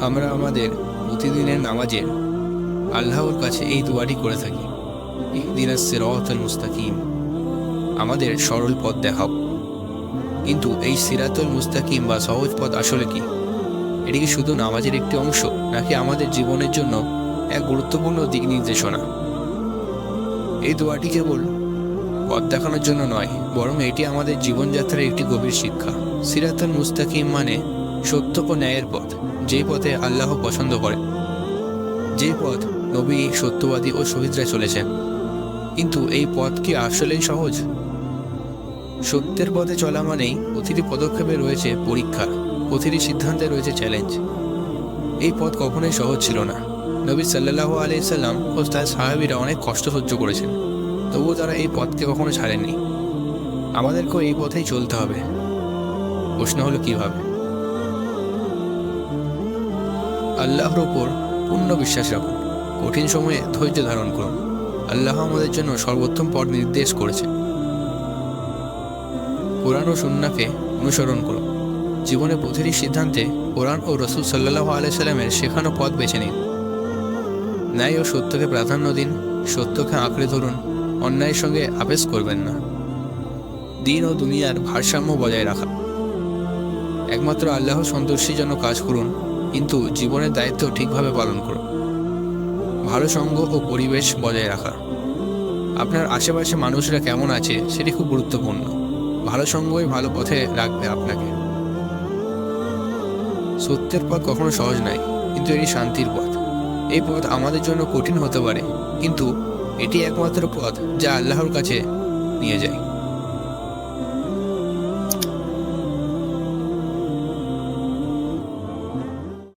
আমরা আমাদের প্রতিদিনের নামাজে আল্লাহর কাছে এই দোয়াটি করে থাকি। ইহদিনাস সিরাতাল মুস্তাকিম। আমাদের সরল পথ দেখাও। কিন্তু এই সিরাতুল মুস্তাকিম বা সহজ পথ আসলে কি? এটি কি শুধু নামাজের একটি অংশ, নাকি আমাদের জীবনের জন্য এক গুরুত্বপূর্ণ দিক নির্দেশনা? এই দোয়াটি কেবল পথ দেখানোর জন্য নয়, বরং এটি আমাদের জীবনযাত্রার একটি গভীর শিক্ষা। সিরাতুল মুস্তাকিম মানে সত্য ও ন্যায়ের পথ। যেই পথে আল্লাহ পছন্দ করে, যে পথ নবী সত্যবাদী ও শহীদরা চলেছেন কিন্তু এই পথ কি আসলেই সহজ? সত্যের পথে চলা মানেই প্রতিটি পদক্ষেপে রয়েছে পরীক্ষা, প্রতিটি সিদ্ধান্তে রয়েছে চ্যালেঞ্জ এই পথ কখনোই সহজ ছিল না। নবী সাল্লাহ আলিয়াল্লাম ও তার সাহাবিরা অনেক কষ্ট সহ্য করেছেন। তবুও তারা এই পথকে কখনো ছাড়েননি। আমাদেরকেও এই পথেই চলতে হবে। প্রশ্ন হলো কীভাবে? আল্লাহর ওপর পূর্ণ বিশ্বাস রাখুন। কঠিন সময়ে ধৈর্য ধারণ করুন। আল্লাহ আমাদের জন্য সর্বোত্তম পথ নির্দেশ করেছে কোরআন ও সুন্নাকে অনুসরণ করুন। জীবনের প্রতিটি সিদ্ধান্তে কোরআন ও রসুল সাল্লাহ আলাইসাল্লামের শেখানো পথ বেছে নিন। ন্যায় ও সত্যকে প্রাধান্য দিন। সত্যকে আঁকড়ে ধরুন। অন্যায়ের সঙ্গে আপেস করবেন না। দিন ও দুনিয়ার ভারসাম্য বজায় রাখা। একমাত্র আল্লাহ সন্তুষ্টির জন্য কাজ করুন। কিন্তু জীবনের দায়িত্ব ঠিকভাবে পালন করুন ভালো সঙ্গ ও পরিবেশ বজায় রাখা। আপনার আশেপাশে মানুষরা কেমন আছে সেটি খুব গুরুত্বপূর্ণ। ভালো সঙ্গই ভালো পথে রাখবে আপনাকে। সত্যের পথ কখনো সহজ নয়, কিন্তু এটি শান্তির পথ। এই পথ আমাদের জন্য কঠিন হতে পারে, কিন্তু এটি একমাত্র পথ যা আল্লাহর কাছে নিয়ে যায়।